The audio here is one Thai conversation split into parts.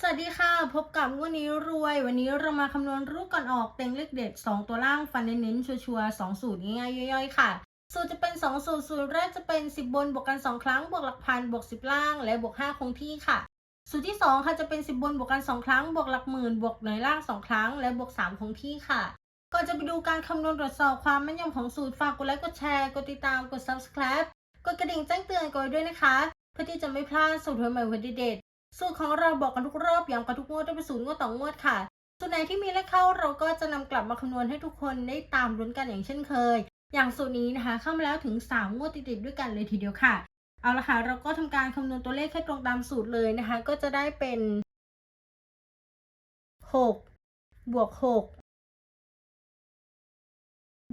สวัสดีค่ะ พบกับวันนี้รวย วันนี้เรามาคำนวณรูปก่อนออกเต็งเลขเด็ด 2 ตัวล่างฟันเน้นๆ ชัวร์ๆ2สูตรง่ายๆย่อยๆ ค่ะ สูตรจะเป็น 2 สูตร สูตรแรกจะเป็น 10 บนบวกกัน 2 ครั้ง บวกหลักพันบวก 10 ล่าง และบวก 5 คงที่ค่ะ สูตรที่ 2 ค่ะจะเป็น 10 บนบวกกัน 2 ครั้ง บวกหลักหมื่นบวกหน่วยล่าง 2 ครั้ง และบวก 3 คงที่ค่ะ ก่อนจะไปดูการคำนวณตรวจสอบความแม่นยำของสูตรฝากกดไลค์กดแชร์กดติดตามกด subscribe กดกระดิ่งแจ้งเตือนกันด้วยนะคะ เพื่อที่จะไม่พลาดสูตรใหม่ๆวันเด็ด สูตรของเราบอกกันทุกรอบย้ำกันทุกงวดได้เป็นสูตรงวดต่องวดค่ะ สูตรไหนที่มีเลขเข้าเราก็จะนำกลับมาคำนวณให้ทุกคนได้ตามลุ้นกันอย่างเช่นเคย อย่างสูตรนี้นะคะเข้ามาแล้วถึง 3 งวดติดๆด้วยกันเลยทีเดียวค่ะ เอาละค่ะเราก็ทำการคำนวณตัวเลขให้ตรงตามสูตรเลยนะคะ ก็จะได้เป็น6บวก6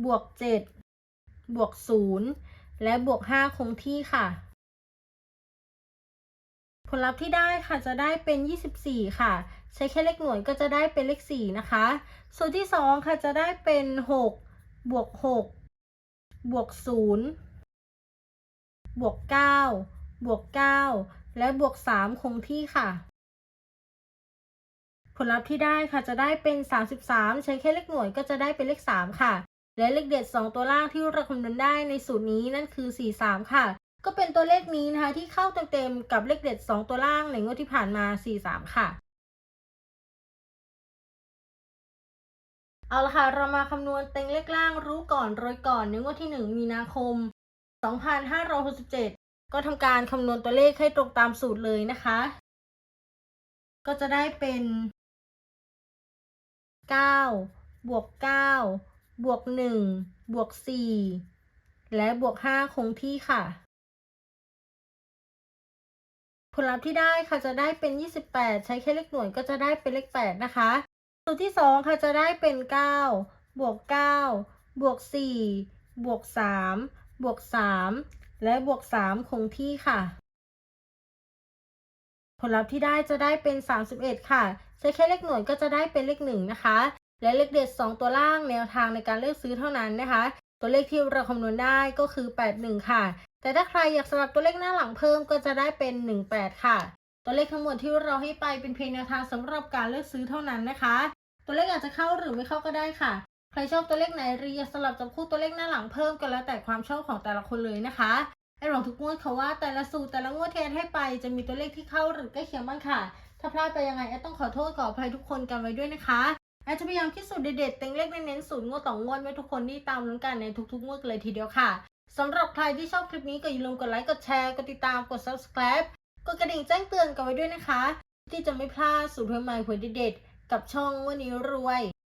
บวก7บวก0และบวก 5 คงที่ค่ะ ลลัพธ์ที่ได้ค่ะจะได้เป็น 24 ค่ะ ใช้แค่เลขหน่วยก็จะได้เป็นเลข 4 นะคะ ส่วนที่ 2 ค่ะจะได้เป็น 6 บวก 6 บวก 0 บวก 9 บวก 9 และบวก 3 คงที่ค่ะ ผลลัพธ์ที่ได้ค่ะจะได้เป็น 33 ใช้แค่เลขหน่วยก็จะได้เป็นเลข 3 ค่ะ และเลขเด็ด 2 ตัวล่างที่เราคำนวณได้ในสูตรนี้นั่นคือ 43 ค่ะ ก็เป็นตัวเลขนี้นะคะ ที่เข้าเต็มๆกับเลขเด็ด 2 ตัวล่างในงวดที่ผ่านมา 43 ค่ะ เอาละค่ะ เรามาคำนวณเต็งเลขล่างรู้ก่อนโรยก่อนในงวดที่ 1 มีนาคม 2567 ก็ทำการคำนวณตัวเลขให้ตรงตามสูตรเลยนะคะ ก็จะได้เป็น 9 บวก 9 บวก 1 บวก 4 และบวก 5 คงที่ค่ะ ผลลัพธ์ที่ได้ค่ะจะได้เป็น 28 ใช้แค่เลขหน่วยก็จะได้เป็นเลข 8 นะคะ สูตรที่ 2 ค่ะจะได้เป็น 9 บวก 9 บวก 4 บวก 3 บวก 3 และบวก 3 คงที่ค่ะ ผลลัพธ์ที่ได้จะได้เป็น 31 ค่ะ ใช้แค่เลขหน่วยก็จะได้เป็นเลข 1 นะคะ และเลขเด็ด 2 ตัวล่างแนวทางในการเลือกซื้อเท่านั้นนะคะ ตัวเลขที่เราคำนวณได้ก็คือ 81 ค่ะ แต่ถ้าใครอยากสลับตัวเลขหน้าหลังเพิ่มก็จะได้เป็น 18 ค่ะ ตัวเลขทั้งหมดที่เราให้ไปเป็นเพียงแนวทางสำหรับการเลือกซื้อเท่านั้นนะคะ ตัวเลขอาจจะเข้าหรือไม่เข้าก็ได้ค่ะ ใครชอบตัวเลขไหนรียสลับจับคู่ตัวเลขหน้าหลังเพิ่มก็แล้วแต่ความชอบของแต่ละคนเลยนะคะไอ้หลงทุกงวดเขาว่าแต่ละสูตรแต่ละงวดที่แอดให้ไปจะมีตัวเลขที่เข้าหรือใกล้เคียงบ้างค่ะ ถ้าพลาดไปยังไงแอดต้องขอโทษขออภัยทุกคนกันไว้ด้วยนะคะ แอดจะพยายามคิดสูตรเด็ดๆเต็งเลขเน้นๆสูตรงวดต่องวดไว้ทุกคนที่ตามลุ้นกันในทุกๆงวดเลยทีเดียวค่ะสำหรับใครที่ชอบคลิปนี้ก็อย่าลืมกดไลค์กดแชร์กดติดตามกด subscribe กดกระดิ่งแจ้งเตือนกันไว้ด้วยนะคะ ที่จะไม่พลาดสูตรใหม่ๆหวยเด็ดๆกับช่องวันนี้รวย